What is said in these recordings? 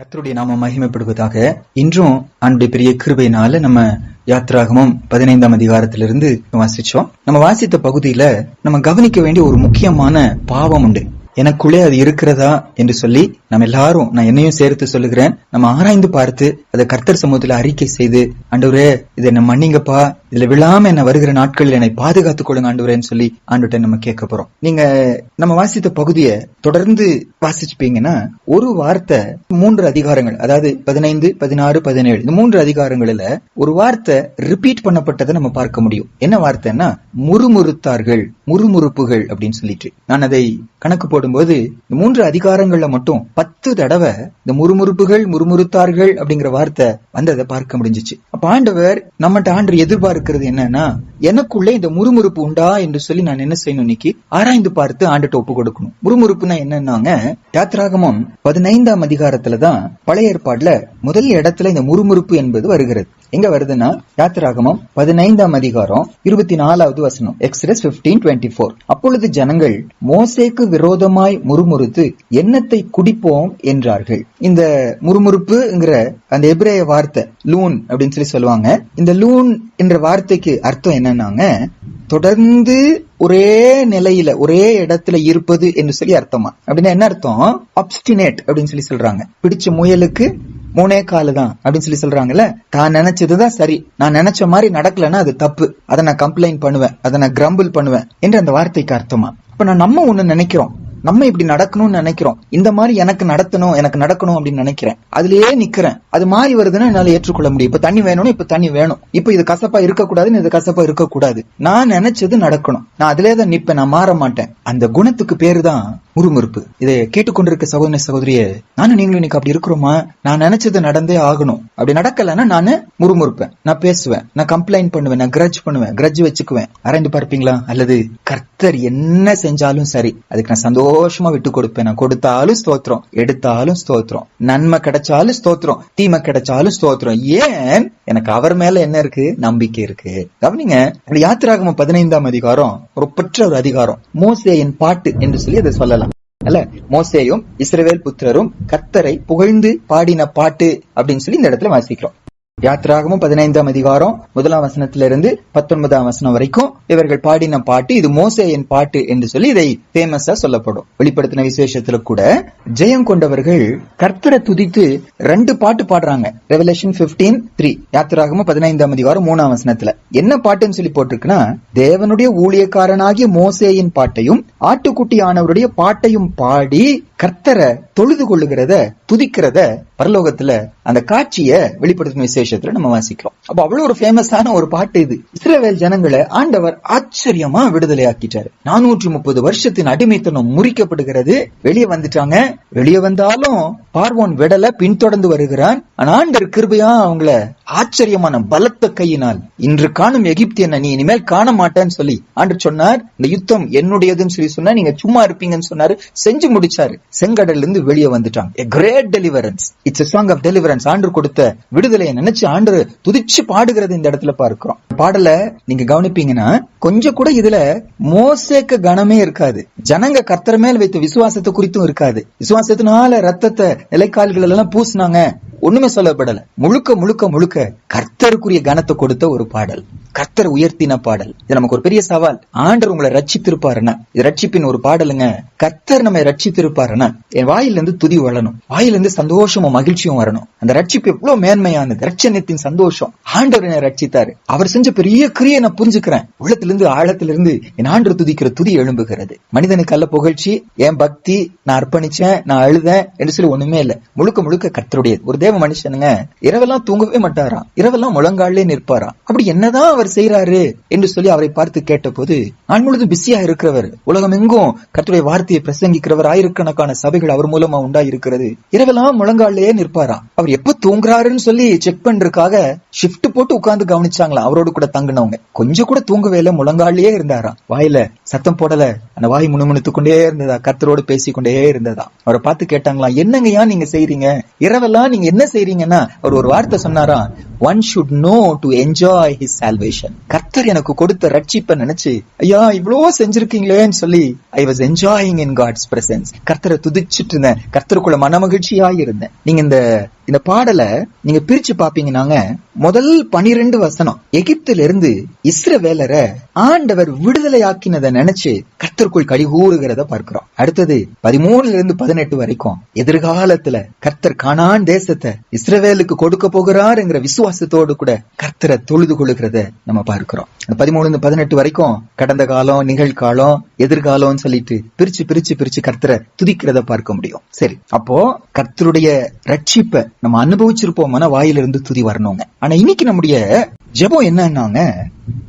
கர்த்தருடைய நாம மகிமைப்படுவதாக இன்றும் அன்புடைய பெரிய கிருபையினால நம்ம யாத்திராகமும் பதினைந்தாம் அதிகாரத்திலிருந்து வாசிச்சோம். நம்ம வாசித்த பகுதியில நம்ம கவனிக்க வேண்டிய ஒரு முக்கியமான பாவம் உண்டு. எனக்குள்ளே அது இருக்கிறதா என்று சொல்லி நம்ம எல்லாரும் நான் என்னையும் சேர்த்து சொல்லுகிறேன். நம்ம ஆராய்ந்து பார்த்து அதை கர்த்தர் சமூகத்துல அறிக்கை செய்து அண்டவரே இதை என்ன மன்னிங்கப்பா இதுல விழாம என்ன வருகிற நாட்களில் என்னை பாதுகாத்துக் கொள்ளுங்க ஆண்டவரேன்னு சொல்லி ஆண்டுகிட்ட நம்ம கேட்க போறோம். நீங்க நம்ம வாசித்த பகுதியை தொடர்ந்து வாசிச்சுப்பீங்கன்னா ஒரு வார்த்தை மூன்று அதிகாரங்கள் அதாவது பதினைந்து பதினாறு பதினேழு இந்த மூன்று அதிகாரங்களில ஒரு வார்த்தை ரிப்பீட் பண்ணப்பட்டதை நம்ம பார்க்க முடியும். என்ன வார்த்தைன்னா முறுமுறுத்தார்கள் முறுமுறுப்புகள் அப்படின்னு சொல்லிட்டு. நான் அதை கணக்கு போடும்போது இந்த மூன்று அதிகாரங்கள்ல மட்டும் பத்து தடவை இந்த முறுமுறுப்புகள் முறுமுறுத்தார்கள் அப்படிங்கிற வார்த்தை வந்ததை பார்க்க முடிஞ்சிச்சு. அப்ப ஆண்டவர் நம்மகிட்ட ஆண்டு இருக்கிறது என்னன்னா எனக்குள்ளே இந்த முறுமுறுப்பு உண்டா என்று சொல்லி நான் என்ன செய்யணும் இன்னைக்கு? ஆராய்ந்து பார்த்து ஆண்டுட்டு ஒப்பு கொடுக்கணும். முறுமுறுப்புனா என்னன்னாங்க யாத்ராகமம் பதினைந்தாம் அதிகாரத்துலதான் பழைய ஏற்பாடுல முதல் இடத்துல இந்த முறுமுறுப்பு என்பது வருகிறது. எங்க வருதுன்னா யாத்திராகமம் பதினைந்தாம் அதிகாரம் இருபத்தி நாலாவது வசனம் எக்ஸ்ரஸ் பிப்டீன் டுவெண்ட்டி போர் அப்பொழுது ஜனங்கள் மோசேக்கு விரோதமாய் முறுமுறுத்து எண்ணத்தை குடிப்போம்? என்றார்கள். இந்த முறுமுறுப்புங்கிற அந்த எபிரேய வார்த்தை லூன் அப்படின்னு சொல்லி சொல்லுவாங்க. இந்த லூன் என்ற வார்த்தைக்கு அர்த்தம் என்னன்னாங்க தொடர்ந்து ஒரே நிலையில ஒரே இடத்துல இருப்பது என்று சொல்லி அர்த்தமா? அப்படின்னா என்ன அர்த்தம்? அப்டினேட் அப்படின்னு சொல்லி சொல்றாங்க. பிடிச்ச முயலுக்கு மூணே காலு தான் அப்படின்னு சொல்லி சொல்றாங்கல்ல தான் நினைச்சதுதான் சரி. நான் நினைச்ச மாதிரி நடக்கலன்னா அது தப்பு. அதை நான் கம்ப்ளைண்ட் பண்ணுவேன் அதை நான் கிரம்பிள் பண்ணுவேன் என்று அந்த வார்த்தைக்கு அர்த்தமா? இப்ப நான் நம்ம ஒண்ணு நினைக்கிறோம். நம்ம இப்படி நடக்கணும்னு நினைக்கிறோம். இந்த மாதிரி எனக்கு நடத்தணும் எனக்கு நடக்கணும் அப்படின்னு நினைக்கிறேன். அதுலயே நிக்கிறேன். அது மாறி வருதுன்னா என்னால ஏற்றுக்கொள்ள முடியும். இப்ப தண்ணி வேணும்னு இப்ப தண்ணி வேணும். இப்ப இது கசப்பா இருக்கக்கூடாதுன்னு இது கசப்பா இருக்கக்கூடாது. நான் நினைச்சது நடக்கணும். நான் அதுலயே தான் நிப்பேன் நான் மாற மாட்டேன். அந்த குணத்துக்கு பேரு தான் முறுமுறுப்பு. இதை கேட்டுக்கொண்டிருக்க சகோதர சகோதரிய நானும் நீங்களும் இன்னைக்கு அப்படி இருக்கிறோமா? நான் நினைச்சது நடந்தே ஆகணும். அப்படி நடக்கலன்னா நான் முறுமுறுப்பேன். நான் பேசுவேன். நான் கம்ப்ளைண்ட் பண்ணுவேன். நான் கிரஜ் பண்ணுவேன். கிரஜ் வச்சுக்குவேன். அரைந்து பார்ப்பீங்களா? அல்லது கர்த்தர் என்ன செஞ்சாலும் சரி அதுக்கு நான் சந்தோஷமா விட்டு கொடுப்பேன். நான் கொடுத்தாலும் ஸ்தோத்திரம் எடுத்தாலும் ஸ்தோத்திரம். நன்மை கிடைச்சாலும் ஸ்தோத்திரம் தீமை கிடைச்சாலும் ஸ்தோத்திரம். ஏன்? எனக்கு அவர் மேல என்ன இருக்கு? நம்பிக்கை இருக்கு. கவனிங்க யாத்திராகம பதினைந்தாம் அதிகாரம் ஒரு பெற்ற ஒரு அதிகாரம். மோசேயின் பாட்டு என்று சொல்லி அதை சொல்லலாம். அல்ல மோசேயும் இஸ்ரவேல் புத்திரரும் கத்தரை புகழ்ந்து பாடின பாட்டு அப்படின்னு சொல்லி இந்த இடத்துல வாசிக்கிறோம். யாத்திராகமும் பதினைந்தாம் அதிகாரம் முதலாம் வசனத்திலிருந்து பத்தொன்பதாம் வசனம் வரைக்கும் இவர்கள் பாடின பாட்டு இது மோசேயின் பாட்டு என்று சொல்லி இதை பேமஸா சொல்லப்படும். வெளிப்படுத்தின விசேஷத்துல கூட ஜெயம் கொண்டவர்கள் கர்த்தரை துதித்து ரெண்டு பாட்டு பாடுறாங்க. ரெவலேஷன் பிப்டீன் த்ரீ யாத்திராகமும் பதினைந்தாம் அதிகாரம் மூணாம் வசனத்துல. என்ன பாட்டுன்னு சொல்லி போட்டிருக்குன்னா தேவனுடைய ஊழியக்காரனாகிய மோசேயின் பாட்டையும் ஆட்டுக்குட்டி ஆனவருடைய பாட்டையும் பாடி கர்த்தரை தொழுது கொள்ளுகிறத துதிக்கிறத பரலோகத்துல அந்த காட்சிய விசேஷம். சுவிசேஷத்துல நம்ம வாசிக்கிறோம். அப்ப அவ்வளவு ஒரு ஃபேமஸான ஒரு பாட்டு இது. இஸ்ரேல் ஜனங்களை ஆண்டவர் ஆச்சரியமா விடுதலை ஆக்கிட்டாரு நானூற்றி முப்பது வருஷத்தின் அடிமைத்தனம் முறிக்கப்படுகிறது. வெளியே வந்துட்டாங்க. வெளியே வந்தாலும் பார்வோன் விடல பின்தொடர்ந்து வருகிறான். ஆண்டர் கிருபையா அவங்கள ஆச்சரியமான பலத்த கையினால் இன்று காணும் எகிப்தியனை நீ இனிமேல் காண மாட்டேன்னு சொல்லி ஆண்டு சொன்னார். இந்த யுத்தம் என்னுடையதுன்னு சொல்லி சொன்னா நீங்க சும்மா இருப்பீங்கன்னு சொன்னாரு. செஞ்சு முடிச்சாரு. செங்கடல்ல இருந்து வெளியே வந்துட்டாங்க. Great deliverance it's song of deliverance ஆண்டு கொடுத்த விடுதலையை நினைச்சு ஆண்டு துதிச்சு பாடுகிறது இந்த இடத்துல பார்க்கிறோம். பாடல நீங்க கவனிப்பீங்கன்னா கொஞ்சம் கூட இதுல மோசேக்க கனமே இருக்காது. ஜனங்க கர்த்தர் மேல் வைத்த விசுவாசத்தை குறித்தும் இருக்காது. விசுவாசத்தினால ரத்தத்தை நிலைக்கால்கள் எல்லாம் பூசினாங்க. ஒண்ணுமே சொல்லப்படல. முழுக்க முழுக்க முழுக்க கர்த்தருக்குரிய கனத்தை கொடுத்த ஒரு பாடல். கர்த்தர் உயர்த்தின பாடல். இது நமக்கு ஒரு பெரிய சவால். ஆண்டர் உங்களை ரட்சித்திருப்பாருன்னா. இது ரட்சிப்பின் ஒரு பாடலுங்க. கர்த்தர் நம்ம ரட்சித்திருப்பாருன்னா. என் வாயிலிருந்து துதி வளரணும் வாயிலிருந்து சந்தோஷமும் மகிழ்ச்சியும் வரணும். அந்த ரட்சிப்பு எவ்வளவு மேன்மையானது. ரட்சணத்தின் சந்தோஷம். ஆண்டவர் என்னை ரட்சித்தாரு. அவர் செஞ்ச பெரிய கிரியை நான் புரிஞ்சுக்கிறேன். உள்ளத்திலிருந்து ஆழத்திலிருந்து என் ஆண்டர் துதிக்கிற துதி எழும்புகிறது. மனிதனுக்கு அல்ல புகழ்ச்சி. என் பக்தி நான் அர்ப்பணிச்சேன் நான் அழுதேன் என்று சொல்லி ஒண்ணுமே இல்ல. முழுக்க முழுக்க கர்த்தருடையது. ஒரு தேவ மனுஷனுங்க. இரவெல்லாம் தூங்கவே மாட்டாராம். இரவெல்லாம் முழங்காலே நிற்பாராம். அப்படி என்னதான் அவர் செய்யறாரு என்று சொல்லி அவரை பார்த்து கேட்டபோது நான் முழுது பிஸியா இருக்கிறவர். உலகம் எங்கும் கத்துடைய வார்த்தையை பிரசங்கிக்கிறவர் ஆயிரக்கணக்கான சபைகள் அவர் மூலமா உண்டா இருக்கிறது இரவெல்லாம் முழங்காலே நிற்பாராம். அவர் எப்ப தூங்குறாருன்னு சொல்லி செக் பண்றதுக்காக ஷிப்ட் போட்டு உட்கார்ந்து கவனிச்சாங்களாம் அவரோட கூட தங்கினவங்க. கொஞ்சம் கூட தூங்கவே இல்லை முழங்காலே இருந்தாராம். வாயில சத்தம் போடல. அந்த வாய் முணுமுணுத்து கொண்டே இருந்ததா? கர்த்தரோடு பேசிக்கொண்டே இருந்ததா? அவரை பார்த்து கேட்டாங்களாம் என்னங்கய்யா நீங்க செய்றீங்க? இரவெல்லாம் நீங்க என்ன செய்றீங்கன்னா? அவர் ஒரு வார்த்தை சொன்னாரா one should know to enjoy his salvation salvation கர்த்தர் எனக்கு கொடுத்த ரட்சிப்பை நினைச்சு ஐயா இவ்வளோ செஞ்சிருக்கீங்களேன்னு சொல்லி I was enjoying in God's presence கர்த்தரை துதிச்சிட்டு இருந்தேன். கர்த்தருக்குள்ள மனமகிழ்ச்சியா இருந்தேன். நீங்க இந்த இந்த பாடலை நீங்க பிரிச்சு பாப்பீங்கன்னாங்க முதல் பனிரெண்டு வசனம் எகிப்துல இருந்து இஸ்ரவேலரை ஆண்டவர் விடுதலை ஆக்கினதை நினைச்சு கழி கழிகூறுகிறத பார்க்கிறோம். அடுத்தது பதிமூணுல இருந்து பதினெட்டு வரைக்கும் எதிர்காலத்துல கர்த்தர் காணான் தேசத்தை இஸ்ரவேலுக்கு கொடுக்க போகிறாருங்கிற விசுவாசத்தோடு கூட கர்த்தரை தொழுது கொள்ளுகிறத நம்ம பார்க்கிறோம். பதிமூணுல இருந்து பதினெட்டு வரைக்கும் கடந்த காலம் நிகழ்காலம் எதிர்காலம்னு சொல்லிட்டு பிரிச்சு பிரிச்சு பிரிச்சு கர்த்தரை துதிக்கிறத பார்க்க முடியும். சரி அப்போ கர்த்தருடைய ரட்சிப்பை நம்ம அனுபவிச்சிருப்போம்னா வாயிலிருந்து துதி வரணுங்க. ஆனா இன்னைக்கு நம்முடைய ஜெபம் என்னன்னாங்க?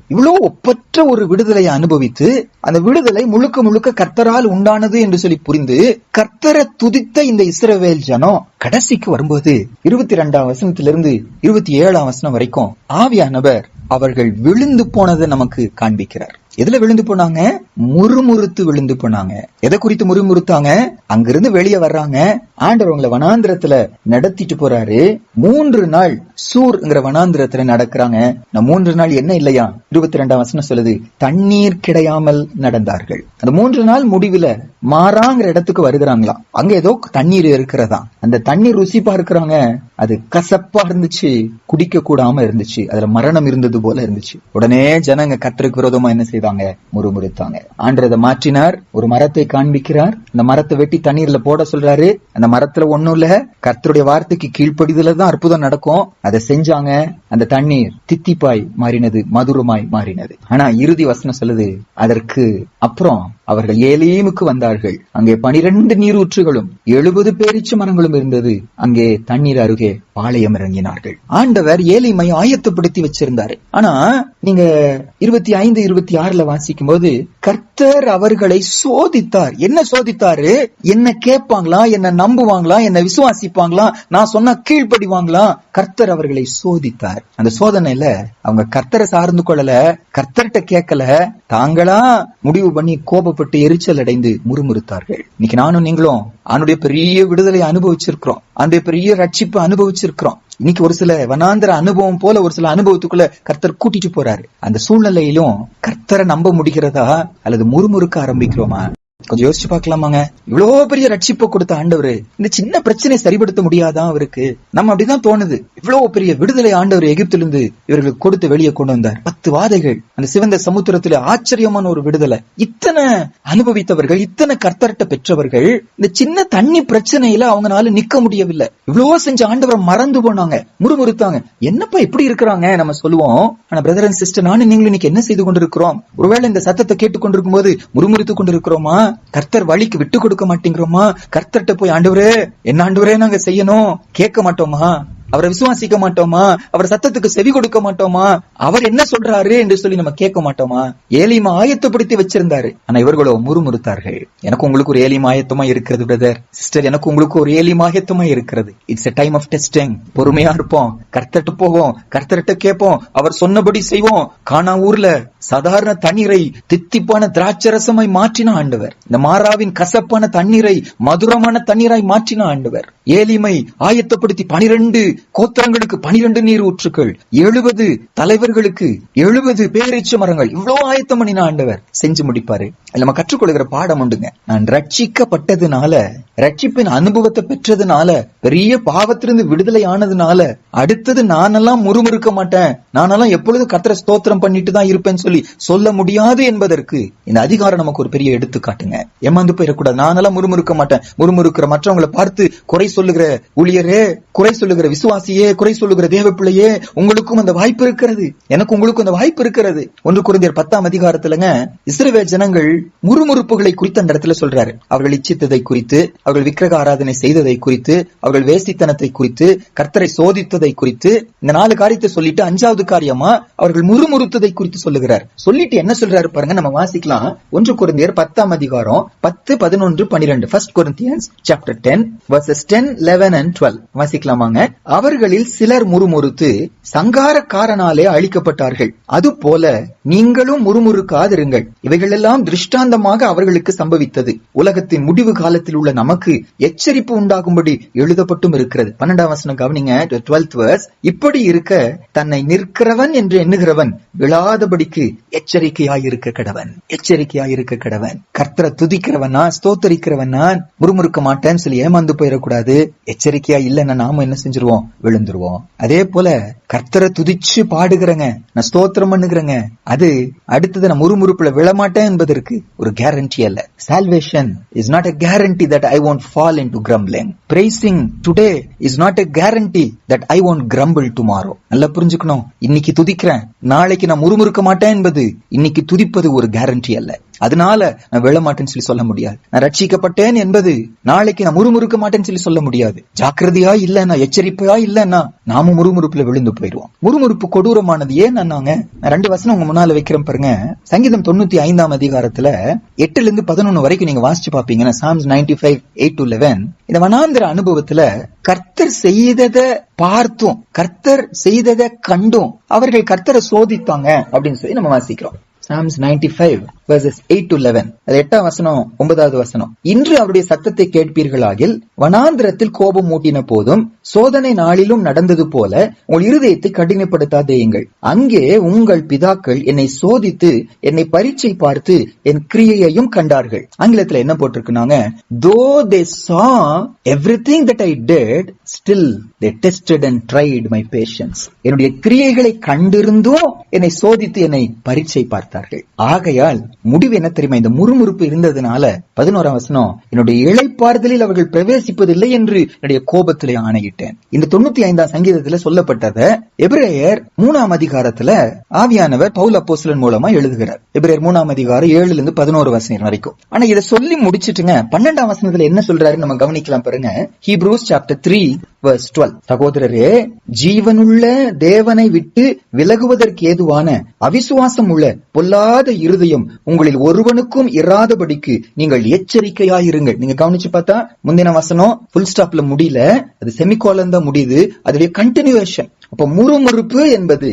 இவ்வளவு ஒப்பற்ற ஒரு விடுதலையை அனுபவித்து அந்த விடுதலை முழுக்க முழுக்க கர்த்தரால் உண்டானது என்று சொல்லி புரிந்து கர்த்தரை துதித்த இந்த இஸ்ரவேல் ஜனம் கடைசிக்கு வரும்போது இருபத்தி ரெண்டாம் வசனத்திலிருந்து இருபத்தி ஏழாம் வசனம் வரைக்கும் ஆவியானவர் அவர்கள் விழுந்து போனதை நமக்கு காண்பிக்கிறார். எதுல விழுந்து போனாங்க? முறுமுறுத்து விழுந்து போனாங்க. எதை குறித்து முறுமுறுத்தாங்க? அங்கிருந்து வெளியே வர்றாங்க. ஆண்டவர் உங்களை வனாந்திரத்துல நடத்திட்டு போறாரு. மூன்று நாள் சூர்ங்கிற வனாந்திரத்துல நடக்கிறாங்க. நான் மூன்று நாள் என்ன இல்லையா? இருபத்தி ரெண்டாம் வசனம் சொல்லுது தண்ணீர் கிடையாமல் நடந்தார்கள். அந்த மூன்று நாள் முடிவுல மாறாங்கிற இடத்துக்கு வருகிறாங்களாம். அங்க ஏதோ தண்ணீர் இருக்கிறதா? அந்த தண்ணீர் ருசி பார்க்கிறாங்க. அது கசப்பா இருந்துச்சு குடிக்க கூடாம இருந்துச்சு அதுல மரணம் இருந்தது போல இருந்துச்சு. உடனே ஜனங்க கத்தருக்கு விரோதமா என்ன செய்தாங்க? முறுமுறுத்தாங்க. ஆண்டரதை மாற்றினார் ஒரு மரத்தை காண்பிக்கிறார் அந்த மரத்தை வெட்டி தண்ணீர்ல போட சொல்றாரு. அந்த மரத்துல ஒண்ணும் இல்ல கர்த்தருடைய வார்த்தைக்கு கீழ்ப்படிதல தான் அற்புதம் நடக்கும். அதை செஞ்சாங்க அந்த தண்ணீர் தித்திப்பாய் மாறினது மதுரமாய் மாறினது. ஆனா இறுதி வசனம் சொல்லுது அதற்கு அப்புறம் அவர்கள் ஏலேமுக்கு வந்தார்கள். அங்கே பனிரெண்டு நீரூற்றுகளும் எழுபது பேரிச்சு மரங்களும் இருந்தது. அங்கே தண்ணீர் அருகே. பாளையம் இறங்கினார்கள். ஆண்டவர் ஏலிமை ஆயத்தப்படுத்தி வச்சிருந்தாரு. ஆனா நீங்க இருபத்தி ஐந்து இருபத்தி ஆறுல வாசிக்கும் போது கர்த்தர் அவர்களை சோதித்தார். என்ன சோதித்தாரு? என்ன கேட்பாங்களா? என்ன நம்புவாங்களா? என்ன விசுவாசிப்பாங்களா? நான் சொன்னா கீழ்படிவாங்களா கர்த்தர் அவர்களை சோதித்தார். அந்த சோதனையில அவங்க கர்த்தரை சார்ந்து கொள்ளல கர்த்தர்கிட்ட கேட்கல தாங்களா முடிவு பண்ணி கோபப்பட்டு எரிச்சல் அடைந்து முறுமுறுத்தார்கள். இன்னைக்கு நானும் நீங்களும் அவனுடைய பெரிய விடுதலை அனுபவிச்சிருக்கிறோம். அந்த பெரிய ரட்சிப்பு அனுபவிச்சிருக்கிறோம் இன்னைக்கு ஒரு சில வனாந்திர அனுபவம் போல ஒரு சில அனுபவத்துக்குள்ள கர்த்தர் கூட்டிட்டு போறாரு. அந்த சூழ்நிலையிலும் கர்த்தரை நம்ப முடிகிறதா அல்லது முறுமுறுக்க ஆரம்பிக்கிறோமா? கொஞ்சம் யோசிச்சு பார்க்கலாமாங்க? இவ்வளவு பெரிய ரட்சிப்பை கொடுத்த ஆண்டவர் இந்த சின்ன பிரச்சனை சரிபடுத்த முடியாதா அவருக்கு? நம்ம அப்படிதான் தோணுது. இவ்வளவு பெரிய விடுதலை ஆண்டவர் எகிப்திலிருந்து இவர்களுக்கு கொடுத்து வெளியே கொண்டு வந்தார். பத்து வாதைகள் அந்த சிவந்த சமுத்திரத்துல ஆச்சரியமான ஒரு விடுதலை. இத்தனை அனுபவித்தவர்கள் இத்தனை கர்த்தரட்ட பெற்றவர்கள் இந்த சின்ன தண்ணி பிரச்சனையில அவங்கனால நிக்க முடியவில்லை. இவ்வளவு செஞ்ச ஆண்டவரை மறந்து போனாங்க முறுமுறுத்தாங்க. என்னப்பா இப்படி இருக்கிறாங்க நம்ம சொல்லுவோம். ஆனா பிரதர் அண்ட் சிஸ்டர் நானும் நீங்களும் இன்னைக்கு என்ன செய்து கொண்டிருக்கிறோம்? ஒருவேளை இந்த சத்தத்தை கேட்டுக் கொண்டிருக்கும் போது முறுமுறுத்து கொண்டிருக்கிறோமா? கர்த்தர் வழிக்கு விட்டு கொடுக்க மாட்டேங்கிறோமா? கர்த்தர்கிட்ட போய் ஆண்டவரே என்ன ஆண்டவரே நாங்க செய்யணும்? கேட்க மாட்டோமா? அவரை விசுவாசிக்க மாட்டோமா? அவர் சத்தத்துக்கு செவி கொடுக்க மாட்டோமா? அவர் என்ன சொல்றாரு? என்று சொல்லி நம்ம கேட்க மாட்டோமா? ஏலிமா ஆயத்தப்படுத்தி வச்சிருந்தாரு. ஆனா இவர்களோ முறுமுறுத்தார்கள். எனக்கு உங்களுக்கு ஒரு ஏலிமா ஆயத்தமா இருக்கிறது பிரதர் சிஸ்டர் எனக்கு உங்களுக்கு ஒரு ஏலிமா ஆயத்தமா இருக்கிறது. It's a time of testing பொறுமையா இருப்போம். கர்த்தர்ட்ட போவோம். கர்த்தர்கிட்ட கேட்போம். அவர் சொன்னபடி செய்வோம். காணா ஊர்ல சாதாரண தண்ணீரை தித்திப்பான திராட்சரசமாய் மாற்றின ஆண்டவர். இந்த மாறாவின் கசப்பான தண்ணீரை மதுரமான தண்ணீராய் மாற்றின ஆண்டவர். ஏலிமை ஆயத்தப்படுத்தி பனிரெண்டு கோத்திரங்களுக்கு பனிரெண்டு நீர் ஊற்றுக்கள் எழுபது தலைவர்களுக்கு எழுபது பேரீச்ச மரங்கள் இவ்வளவு ஆயத்தம் பண்ணின ஆண்டவர். செஞ்சு முடிப்பாரு. அதுல நம்ம கற்றுக்கொள்கிற பாடம் உண்டுங்க. நான் ரட்சிக்கப்பட்டதுனால ரட்சிப்பின் அனுபவத்தை பெற்றதுனால பெரிய பாவத்திலிருந்து விடுதலை ஆனதுனால அடுத்தது நானெல்லாம் முறுமுறுக்க மாட்டேன். நானெல்லாம் எப்பொழுதும் கத்திர ஸ்தோத்திரம் பண்ணிட்டு தான் இருப்பேன்னு சொல்லி சொல்லி சொல்ல முடியாது என்பதற்கு இந்த அதிகாரம் நமக்கு ஒரு பெரிய எடுத்துக்காட்டுங்க. ஏமாந்து போயிடக்கூடாது. நானெல்லாம் முறுமுறுக்க மாட்டேன். முறுமுறுக்கிற மற்றவங்களை பார்த்து குறை சொல்லுகிற ஊழியரே குறை சொல்லுகிற விசுவாசியே குறை சொல்லுகிற தேவ பிள்ளையே உங்களுக்கும் அந்த வாய்ப்பு இருக்கிறது. எனக்கு உங்களுக்கும் அந்த வாய்ப்பு இருக்கிறது. ஒன்று குருந்தியர் பத்தாம் அதிகாரத்துலங்க இஸ்ரவேல் ஜனங்கள் முறுமுறுப்புகளை குறித்து அந்த இடத்துல சொல்றாரு. அவர்கள் இச்சித்ததை குறித்து அவர்கள் விக்கிரக ஆராதனை செய்ததை குறித்து அவர்கள் வேசித்தனத்தை குறித்து கர்த்தரை சோதித்ததை குறித்து இந்த நாலு காரியத்தை சொல்லிட்டு அஞ்சாவது காரியமா அவர்கள் முறுமுறுத்ததை குறித்து சொல்லுகிறார். சொல்றார். சொல்லிட்டு என்ன சொல்றாரு பாருங்க நம்ம வாசிக்கலாம். ஒன்று குருந்தியர் பத்தாம் அதிகாரம் பத்து பதினொன்று பனிரெண்டு. First Corinthians chapter ten verses ten eleven and twelve வாசிக்கலாமாங்க? அவர்களில் சிலர் முறுமுறுத்து சங்காரக்காரனாலே அழிக்கப்பட்டார்கள். அது போல நீங்களும் முறுமுறுக்காதிருங்கள். இவைகளெல்லாம் திருஷ்டாந்தமாக அவர்களுக்கு சம்பவித்தது. உலகத்தின் முடிவு காலத்தில் உள்ள நமக்கு எச்சரிப்பு உண்டாகும்படி எழுதப்பட்டும் இருக்கிறது. பன்னெண்டாம் வசனம் கவனிங்க டுவெல்த் வர்ஸ் இப்படி இருக்க தன்னை நிற்கிறவன் என்று எண்ணுகிறவன் விழாதபடிக்கு எச்சரிக்கையாயிருக்க கடவன். எச்சரிக்கையாயிருக்க கடவன் கர்த்தரை துதிக்கிறவனா ஸ்தோத்தரிக்கிறவனா முறுமுறுக்க மாட்டேன்னு சொல்லி ஏமாந்து போயிடக்கூடாது. எச்சரிக்கையா இல்லைன்னா நாம என்ன செஞ்சிருவோம்? விழுந்துருவோம். அதே போல கர்த்தரை துதிச்சு பாடுகிறேங்க. நான் ஸ்தோத்திரம் பண்ணுகிறேங்க. அது அடுத்தது நான் முறுமுறுப்புல விழமாட்டேன் என்பதற்கு ஒரு கேரண்டி அல்ல. Salvation is not a guarantee that I won't fall in to grumbling praising today is not a guarantee that I won't grumble tomorrow நல்லா புரிஞ்சுக்கணும். இன்னைக்கு துதிக்கிறேன். நாளைக்கு நான் முறுமுறுக்க மாட்டேன் என்பது இன்னைக்கு துதிப்பது ஒரு கேரண்டி அல்ல. அதனால நான் விழ மாட்டேன்னு சொல்லி சொல்ல முடியாது. நான் ரட்சிக்கப்பட்டேன் என்பது நாளைக்கு நான் முறுமுறுக்க மாட்டேன்னு சொல்லி சொல்ல முடியாது. ஜாக்கிரதையா இல்லன்னா எச்சரிப்பையா இல்லன்னா நாமும் முறுமுறுப்புல விழுந்து போயிடுவோம். முறுமுறுப்பு கொடூரமானது ஏன் நாங்க நான் ரெண்டு வசனம் உங்க முன்னால வைக்கிறேன் பாருங்க. சங்கீதம் தொண்ணூத்தி ஐந்தாம் அதிகாரத்துல எட்டுல இருந்து பதினொன்னு வரைக்கும் நீங்க வாசிச்சு பாப்பீங்கன்னா Psalms ninety five eight to eleven இந்த வனாந்திர அனுபவத்துல கர்த்தர் செய்ததை பார்த்தும் கர்த்தர் செய்ததை கண்டும் அவர்கள் கர்த்தரை சோதித்தாங்க அப்படின்னு சொல்லி நம்ம வாசிக்கிறோம். Psalms 95 five verses eight to eleven அது எட்டாம் வசனம் ஒன்பதாவது வசனம். இன்று அவருடைய சத்தத்தை கேட்பீர்களாகில் வனாந்திரத்தில் கோபம் மூட்டின போதும் சோதனை நாளிலும் நடந்தது போல உங்கள் இருதயத்தை கடினப்படுத்தாதேயுங்கள். அங்கே உங்கள் பிதாக்கள் என்னை சோதித்து என்னை பரீட்சை பார்த்து என் கிரியையையும் கண்டார்கள். ஆங்கிலத்துல என்ன போட்டிருக்குனாங்க? Though they saw everything that I did still they tested and tried my patience என்னுடைய கிரியைகளை கண்டிருந்தும் என்னை சோதித்து என்னை பரீட்சை பார்த்தார் பார்த்தார்கள். ஆகையால் முடிவு என்ன தெரியுமா? இந்த முறுமுறுப்பு இருந்ததுனால பதினோராம் வசனம் என்னுடைய இழைப்பாறுதலில் அவர்கள் பிரவேசிப்பதில்லை என்று என்னுடைய கோபத்திலே ஆணையிட்டேன். இந்த தொண்ணூத்தி ஐந்தாம் சங்கீதத்துல சொல்லப்பட்டத எபிரேயர் மூணாம் அதிகாரத்துல ஆவியானவர் பவுல் அப்போசலன் மூலமா எழுதுகிறார். எபிரேயர் மூணாம் அதிகாரம் ஏழுல இருந்து பதினோரு வசனம் வரைக்கும். ஆனா இதை சொல்லி முடிச்சிட்டுங்க பன்னெண்டாம் வசனத்துல என்ன சொல்றாரு நம்ம கவனிக்கலாம் பாருங்க. ஹீப்ரூஸ் சாப்டர் த்ரீ சகோதரரே ஜீவனுள்ள தேவனை விட்டு விலகுவதற்கு ஏதுவான அவிசுவாசம் உள்ள பொல்லாத இருதயம் உங்களில் ஒருவனுக்கும் இராதபடிக்கு நீங்கள் எச்சரிக்கையாயிருங்கள். நீங்க கவனிச்சு பார்த்தா முந்தின வசனம் புல் ஸ்டாப்ல முடியல. அது செமிகோலன் தான் முடியுது. அதுடைய கண்டினியூஷன் அப்ப முறுமுறுப்பு என்பது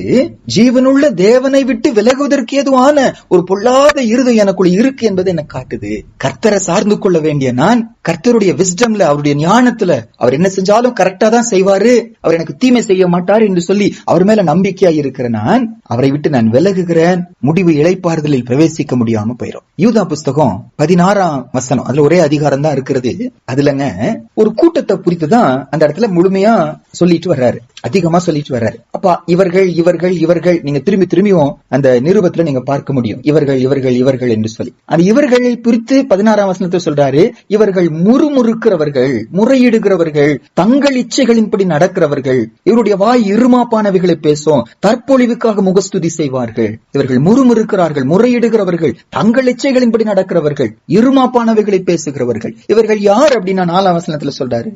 ஜீவனுள்ள தேவனை விட்டு விலகுவதற்கு ஏதுவான ஒரு பொல்லாத இருதயம் எனக்குள்ள இருக்கு என்பதை என்ன காட்டுது. கர்த்தரை சார்ந்து கொள்ள வேண்டிய நான் கர்த்தருடைய விஸ்டம்ல அவருடைய ஞானத்துல அவர் என்ன செஞ்சாலும் கரெக்ட் கரெக்டா தான் செய்வாரு. அவர் எனக்கு தீமை செய்ய மாட்டார் என்று சொல்லி அவர் மேல நம்பிக்கையா இருக்கிற நான் அவரை விட்டு நான் விலகுகிறேன். முடிவு இழைப்பாறுதலில் பிரவேசிக்க முடியாம போயிடும் யூதா புஸ்தகம் பதினாறாம் வசனம். அதுல ஒரே அதிகாரம் தான் இருக்கிறது. அதுலங்க ஒரு கூட்டத்தை குறித்து தான் அந்த இடத்துல முழுமையா சொல்லிட்டு வர்றாரு. அதிகமா சொல்லிட்டு வர்றாரு. அப்ப இவர்கள் இவர்கள் இவர்கள் நீங்க திரும்பி திரும்பியும் அந்த நிருபத்துல நீங்க பார்க்க முடியும். இவர்கள் இவர்கள் இவர்கள் என்று சொல்லி. அந்த இவர்களை குறித்து பதினாறாம் வசனத்தை சொல்றாரு. இவர்கள் முறுமுறுக்கிறவர்கள் முறையிடுகிறவர்கள் தங்கள் இச்சைகளின்படி நடக்கிறவர்கள் இவருடைய வாய் இருமாப்பானவைகளை பேசும் தற்பொழிவுக்காக முகஸ்துதி செய்வார்கள். இவர்கள் முறுமுறுக்கிறார்கள் முறையிடுகிறவர்கள் தங்கள் இச்சைகளின்படி நடக்கிறவர்கள் இருமாப்பானவைகளை பேசுகிறவர்கள். இவர்கள் யார் அப்படின்னா நாலாம் வசனத்துல சொல்றாரு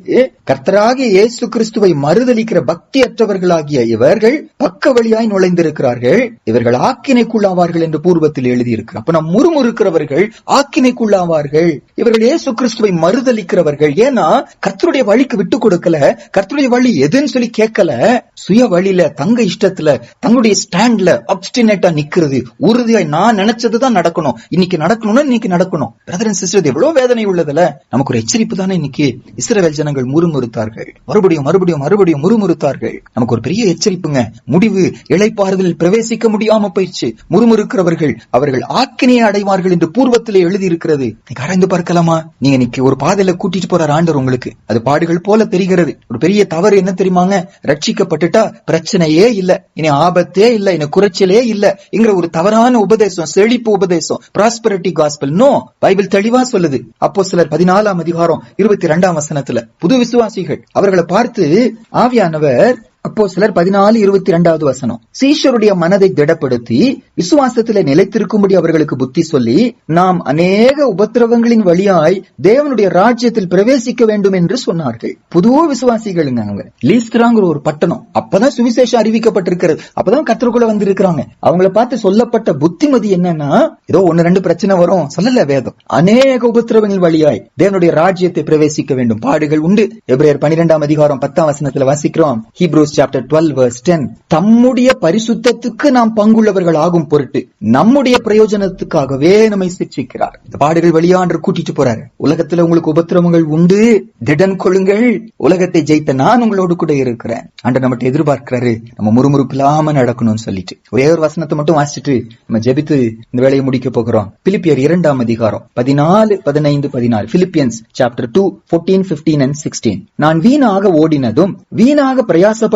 கர்த்தராகிய இயேசு கிறிஸ்துவை மருதலிக்கிற பக்தி அற்றவர்களாகிய இவர்கள் பக்க வழியாய் நுழைந்திருக்கிறார்கள். இவர்கள் ஆக்கினைக்குள்ளாவார்கள் என்று பூர்வத்தில் எழுதியிருக்கிறார். அப்ப நம் முறுமுறுக்கிறவர்கள் ஆக்கினைக்குள்ளாவார்கள். இவர்கள் இயேசு கிறிஸ்துவை மறுதளிக்கிறவர்கள் ஏன்னா கர்த்தருடைய வழிக்கு விட்டு கொடுக்கல கர்த்தருடைய வழி எதுன்னு சொல்லி கேட்கல. சுய வழியில தங்க இஷ்டத்துல தங்களுடைய ஸ்டாண்ட்ல அப்டினேட்டா நிக்கிறது. உறுதியாய் நான் நினைச்சதுதான் நடக்கணும். இன்னைக்கு நடக்கணும்னா இன்னைக்கு நடக்கணும். பிரதர் அண்ட் சிஸ்டர் எவ்வளவு வேதனை உள்ளதுல? நமக்கு ஒரு எச்சரிப்பு தானே இன்னைக்கு? இஸ்ரவேல் ஜனங்கள் முறுமுறுத்தார்கள். மறுபடியும் மறுபடியும் மறுபடியும் முறுமுறுத்தார்கள். நமக்கு ஒரு பெரிய எச்சரிப்புங்க. முடிவு இளைப்பாறுதலில் பிரவேசிக்க முடியாம போயிடுச்சு. முறுமுறுக்கிறவர்கள் அவர்கள் ஆக்கினையை அடைவார்கள் என்று பூர்வத்திலே எழுதி இருக்கிறது நீங்க ஆராய்ந்து பார்க்கலாமா? நீங்க இன்னைக்கு ஒரு பாதையில கூட்டிட்டு போற ஆண்டர் உங்களுக்கு. அது பாடுகள் போல தெரிகிறது. ஒரு பெரிய தவறு என்ன தெரியுமாங்க? ரட்சிக்கப்பட்டுட்டா பிரச்சனையே இல்ல. இனி ஆபத்தே இல்ல. இனி குறைச்சலே இல்ல. என்கிற ஒரு தவறான உபதேசம் செழிப்பு உபதேசம். பிராஸ்பரிட்டி காஸ்பல் நோ பைபிள் தெளிவா சொல்லுது. அப்போ சிலர் பதினாலாம் அதிகாரம் இருபத்தி ரெண்டாம் வசனத்துல. புது விசுவாசிகள் அவர்களை பார்த்து ஆவியானவர் அப்போ சிலர் பதினாலு இருபத்தி இரண்டாவது வசனம். சீஷருடைய மனதை திடப்படுத்தி விசுவாசத்திலே நிலைத்திருக்கும்படி அவர்களுக்கு புத்தி சொல்லி நாம் அநேக உபத்திரவங்களின் வழியாய் தேவனுடைய ராஜ்யத்தில் பிரவேசிக்க வேண்டும் என்று சொன்னார்கள். புது விசுவாசிகளுங்க அவங்க. லீஸ்திராங்கிற ஒரு பட்டணம். அப்பதான் சுவிசேஷம் அறிவிக்கப்பட்டிருக்கிறது. அப்பதான் கத்தருக்குள்ள வந்திருக்கிறாங்க. அவங்கள பார்த்து சொல்லப்பட்ட புத்திமதி என்னன்னா ஏதோ ஒன்னு ரெண்டு பிரச்சனை வரும். சொல்லல வேதம். அநேக உபத்திரவங்கள் வழியாய் தேவனுடைய ராஜ்யத்தை பிரவேசிக்க வேண்டும். பாடுகள் உண்டு. எபிரேயர் பனிரெண்டாம் அதிகாரம் பத்தாம் வசனத்துல வாசிக்கிறோம். Hebrews chapter twelve verse ten தம்முடைய பரிசுத்தத்துக்கு நாம் பங்குள்ளவர்கள் ஆகும் பொருட்டு நம்முடைய பிரயோஜனத்துக்காகவே நம்மை சிக்ஷிக்கிறார். இந்த பாடுகள் வழியான்று கூட்டிட்டு போறாரு. உலகத்துல உங்களுக்கு உபத்திரவங்கள் உண்டு. திடன் கொள்ளுங்கள். உலகத்தை ஜெயித்த நான் உங்களோடு கூட இருக்கிறேன். அண்ட நம்மகிட்ட எதிர்பார்க்கிறாரு. நம்ம முறுமுறுப்பு இல்லாம நடக்கணும்னு சொல்லிட்டு. ஒரே ஒரு வசனத்தை மட்டும் வாசிச்சுட்டு நம்ம ஜெபித்து இந்த வேலையை முடிக்க போகிறோம். பிலிப்பியர் இரண்டாம் அதிகாரம் பதினாலு பதினைந்து பதினாறு Philippians chapter two fourteen fifteen and sixteen நான் வீணாக ஓடினதும் வீணாக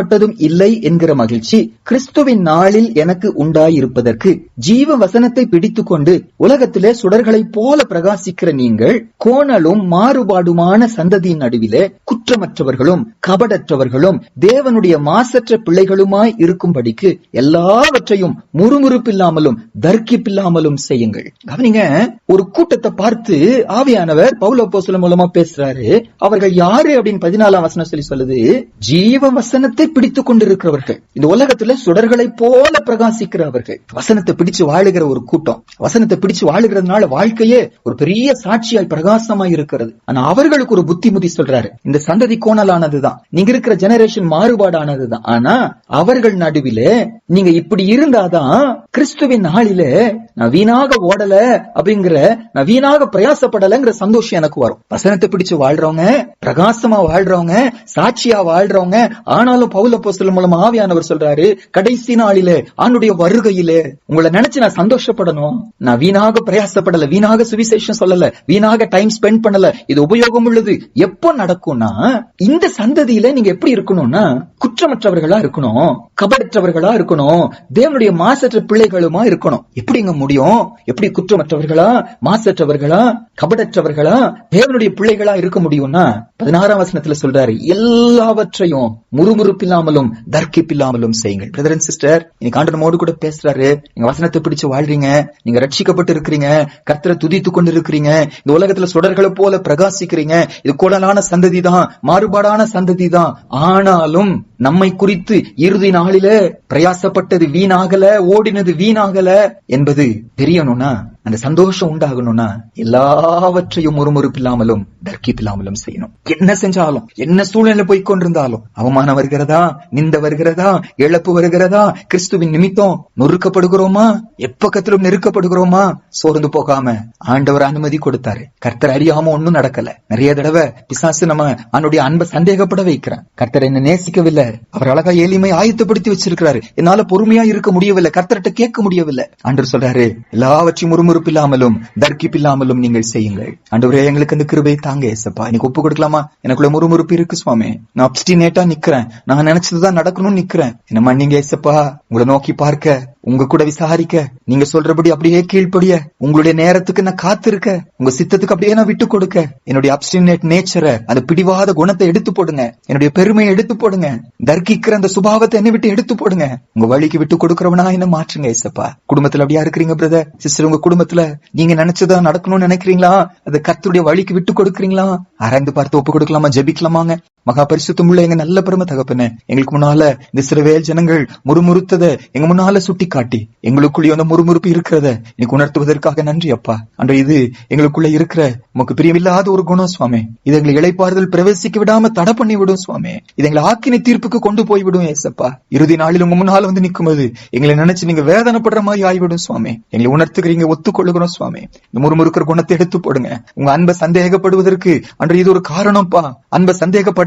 பிரயாசப்பட்டதும் இல்லை என்கிற மகிழ்ச்சி கிறிஸ்துவின் நாளில் எனக்கு உண்டாயிருப்பதற்கு ஜீவ வசனத்தை பிடித்துக் கொண்டு உலகத்திலே சுடர்களைப் போல பிரகாசிக்கிற நீங்கள் கோணலும் மாறுபாடுமான சந்ததியின் நடுவிலே குற்றமற்றவர்களும் கபடற்றவர்களும் தேவனுடைய மாசற்ற பிள்ளைகளுமாய் இருக்கும்படிக்கு எல்லாவற்றையும் முறுமுறுப்பில்லாமலும் தர்க்கிப்பில்லாமலும் செய்யுங்கள். கவனிங்க ஒரு கூட்டத்தை பார்த்து ஆவியானவர் பவுல போசலம் மூலமா பேசுறாரு. அவர்கள் யாரு அப்படின்னு பதினாலாம் வசனம் சொல்லி சொல்லுது? ஜீவ வசனத்தை பிடித்துக் கொண்டிருக்கிறவர்கள். இந்த உலகத்துல சுடர்களை போல பிரகாசிக்கிறவர்கள். வசனத்தை பிடிச்சு வாழுகிற ஒரு கூட்டம். வசனத்தை பிடிச்சு வாழுகிறதுனால வாழ்க்கையே ஒரு பெரிய சாட்சியாய் பிரகாசமாய் இருக்கிறது. ஆனா அவர்களுக்கு ஒரு புத்திமதி சொல்றாரு. இந்த சந்ததி கோணலானதுதான். நீங்க இருக்கிற ஜெனரேஷன் மாறுபாடானதுதான். ஆனா அவர்கள் நடுவிலே நீங்க இப்படி இருந்தாதான் கிறிஸ்துவின் நாளில நான் வீணாக ஓடல அப்படிங்கிற நான் வீணாக பிரயாசப்படலங்கிற சந்தோஷம் எனக்கு வரும். வசனத்தை பிடிச்சு வாழ்றவங்க பிரகாசமா வாழ்றவங்க சாட்சியா வாழ்றவங்க ஆனாலும் பவுல போஸ்தலன் மூலம் ஆவியானவர் சொல்றாரு கடைசி நாளில ஆண்டுடைய வருகையில உங்களை நினைச்சு நான் சந்தோஷப்படணும். நான் வீணாக பிரயாசப்படல வீணாக சுவிசேஷம் சொல்லல வீணாக டைம் ஸ்பெண்ட் பண்ணல. இது உபயோகம் உள்ளது. எப்போ நடக்கும்னா இந்த சந்ததியில நீங்க எப்படி இருக்கணும்னா குற்றமற்றவர்களா இருக்கணும் கபடற்றவர்களா இருக்கணும் தேவனுடைய மாசற்ற பிள்ளைகளுமா இருக்கணும். எப்படிங்க முடியும்? எப்படி குற்றமற்றவர்களா மாசற்றவர்களா கபடற்றவர்களா தேவனுடைய பிள்ளைகளா இருக்க முடியும்னா பதினாறாம் வசனத்துல சொல்றாரு எல்லாவற்றையும் முறுமுறுப்பில் இல்லாமலும் தர்க்கிப்பில்லாமலும் செய்யுங்கள். பிரதர் அண்ட் சிஸ்டர் இன்னைக்கு ஆண்டு நம்மோடு கூட பேசுறாரு. நீங்க வசனத்தை பிடிச்சு வாழ்றீங்க. நீங்க ரட்சிக்கப்பட்டு இருக்கிறீங்க. கர்த்தரை துதித்து கொண்டு இருக்கிறீங்க இந்த உலகத்துல சுடர்களை போல பிரகாசிக்கிறீங்க. இது கோடலான சந்ததி தான் மாறுபாடான சந்ததி தான் ஆனாலும் நம்மை குறித்து இறுதி நாளில பிரயாசப்பட்டது வீணாகல ஓடினது வீணாகல என்பது தெரியணும்னா அந்த சந்தோஷம் உண்டாகணும்னா எல்லாவற்றையும் முறுமுறுப்பில்லாமலும் தர்க்கிப்பில்லாமலும் செய்யணும். என்ன செஞ்சாலும் என்ன சூழ்நிலை போய் கொண்டிருந்தாலும் அவமானம் வருகிறதா நிந்த வருகிறதா இழப்பு வருகிறதா கிறிஸ்துவின் நிமித்தம் நொறுக்கப்படுகிறோமா எப்பக்கத்திலும் நெருக்கப்படுகிறோமா சோர்ந்து போகாம ஆண்டவர் அனுமதி கொடுத்தாரு. கர்த்தர் அறியாம ஒண்ணும் நடக்கல. நிறைய தடவை பிசாசு நம்ம அவனுடைய அன்பை சந்தேகப்பட வைக்கிறான். கர்த்தர் என்ன நேசிக்கவில்லை. அவர் அழகா எளிமை ஆயத்தப்படுத்தி வச்சிருக்கிறாரு. என்னால பொறுமையா இருக்க முடியவில்லை. கர்த்தர்கிட்ட கேட்க முடியவில்லை. அன்று சொல்றாரு எல்லாவற்றையும் முறுப்பில்லாமலும் தர்க்கிப்பில்லாமலும் நீங்கள் செய்யுங்கள். ஆண்டவரே எங்களுக்கு அந்த கிருபை தாங்க ஏசப்பா. எனக்கு ஒப்பு கொடுக்கலாமா? எனக்குள்ள முறுமுறுப்பு இருக்கு சுவாமி. நான் அப்டினேட்டா நிக்கிறேன். நான் நினைச்சதுதான் நடக்கணும்னு நிக்கிறேன். என்ன மன்னிங்க ஏசப்பா. உங்களை நோக்கி பார்க்க உங்க கூட விசாரிக்க நீங்க சொல்றபடி அப்படியே கீழ்ப்படிய உங்களுடைய நேரத்துக்கு நான் காத்திருக்க உங்க சித்தத்துக்கு அப்படியே நான் விட்டு கொடுக்க. என்னுடைய அப்டினேட் நேச்சரை அந்த பிடிவாத குணத்தை எடுத்து போடுங்க. என்னுடைய பெருமையை எடுத்து போடுங்க. தர்க்கிக்கிற அந்த சுபாவத்தை என்னை விட்டு எடுத்து போடுங்க. உங்க வழிக்கு விட்டு கொடுக்கறவனா என்ன மாற்றுங்க ஏசப்பா. குடும்பத்துல அப்படியா இருக்கிறீங்க பிரதர் சிஸ்டர் உங்க குடும்பத்துல நீங்க நினைச்சதா நடக்கணும்னு நினைக்கிறீங்களா? அது கர்த்தருடைய வழிக்கு விட்டு கொடுக்கறீங்களா? ஆராய்ந்து பார்த்து ஒப்பு கொடுக்கலாமா? ஜெபிக்கலாமாங்க? மகா பரிசுத்தமுள்ள எங்க நல்ல பெருமை தகப்பன எங்களுக்கு முன்னால இந்த சிறுவேல் ஜனங்கள் முறுமுறுத்தத எங்க முன்னால சுட்டி காட்டி எங்களுக்குள்ளே அந்த முறுமுறுப்பு இருக்கிறத எனக்கு உணர்த்துவதற்காக நன்றி அப்பா. அன்று இது எங்களுக்குள்ள இருக்கிற உமக்கு பிரியமில்லாத ஒரு குணம் சுவாமி. இது எங்களை இழைப்பாறுதல் பிரவேசிக்க விடாம தடை பண்ணி விடும் சுவாமி. இது எங்களை ஆக்கினை தீர்ப்புக்கு கொண்டு போய் விடும் ஏசப்பா. இறுதி நாளில் உங்க முன்னால வந்து நிக்கும்போது எங்களை நினைச்சு நீங்க வேதனைப்படுற மாதிரி ஆகிவிடும் சுவாமி. எங்களை உணர்த்துக்கிறீங்க ஒத்துக்கொள்ளுகிறோம் சுவாமி. இந்த முறுமுறுக்கிற குணத்தை எடுத்து போடுங்க. உங்க அன்பை சந்தேகப்படுவதற்கு அன்று இது ஒரு காரணம்ப்பா. அன்பை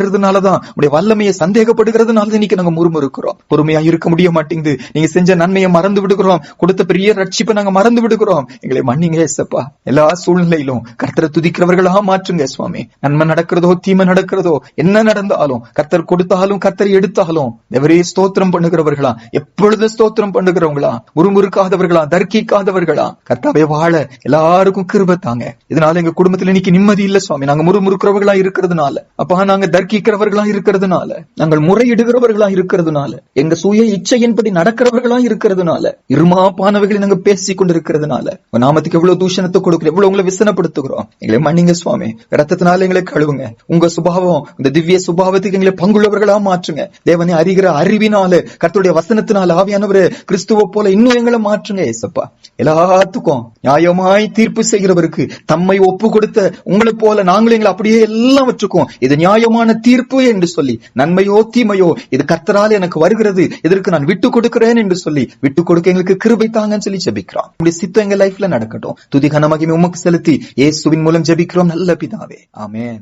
சந்தேகப்படுறதுனாலதான் உடைய வல்லமையை சந்தேகப்படுகிறதுனால இன்னைக்கு நாங்க முறுமுறுக்கிறோம் பொறுமையா இருக்க முடிய மாட்டேங்குது. நீங்க செஞ்ச நன்மையை மறந்து விடுகிறோம். கொடுத்த பெரிய ரட்சிப்பை நாங்க மறந்து விடுகிறோம். எங்களை மன்னிங்க ஏசப்பா. எல்லா சூழ்நிலையிலும் கர்த்தரை துதிக்கிறவர்களாக மாற்றுங்க சுவாமி. நன்மை நடக்கிறதோ தீமை நடக்கிறதோ என்ன நடந்தாலும் கர்த்தர் கொடுத்தாலும் கர்த்தர் எடுத்தாலும் எவரே ஸ்தோத்திரம் பண்ணுகிறவர்களா எப்பொழுது ஸ்தோத்திரம் பண்ணுகிறவங்களா முறுமுறுக்காதவர்களா தர்க்கிக்காதவர்களா கர்த்தாவே வாழ எல்லாருக்கும் கிருப தாங்க. இதனால எங்க குடும்பத்துல இன்னைக்கு நிம்மதி இல்ல சுவாமி. நாங்க முறுமுறுக்கிறவர்களா இருக்கிறதுனால. அப்பா நாங்க தூக்கிக்கிறவர்களா இருக்கிறதுனால நாங்கள் முறையிடுகிறவர்களா இருக்கிறதுனால எங்க சுய இச்சையின்படி நடக்கிறவர்களா இருக்கிறதுனால இருமாப்பானவைகளை நாங்க பேசிக் கொண்டிருக்கிறதுனால நாமத்துக்கு எவ்வளவு தூஷணத்தை கொடுக்கிறோம் எவ்வளவு உங்களை விசனப்படுத்துகிறோம். எங்களை மன்னிங்க சுவாமி. ரத்தத்தினால எங்களை கழுவுங்க. உங்க சுபாவம் இந்த திவ்ய சுபாவத்துக்கு எங்களை பங்குள்ளவர்களா மாற்றுங்க. தேவனை அறிகிற அறிவினால கர்த்தருடைய வசனத்தினால ஆவியானவர் கிறிஸ்துவ போல இன்னும் எங்களை மாற்றுங்க ஏசப்பா. எல்லாத்துக்கும் நியாயமாய் தீர்ப்பு செய்கிறவருக்கு தம்மை ஒப்பு கொடுத்த உங்களை போல நாங்களும் எங்களை அப்படியே எல்லாவற்றுக்கும் இது நியாயமான தீர்ப்பு என்று சொல்லி நன்மையோ தீமையோ இது கர்த்தரால் எனக்கு வருகிறது இதற்கு நான் விட்டு கொடுக்கிறேன் என்று சொல்லி விட்டு கொடுக்க எங்களுக்கு கிருபை தாங்கன்னு சொல்லி ஜெபிக்கிறோம். உங்களுடைய சித்தம் எங்க லைஃப்ல நடக்கட்டும். துதி கன உமக்கு செலுத்தி இயேசுவின் மூலம் ஜெபிக்கிறோம். நல்ல பிதாவே. ஆமேன்.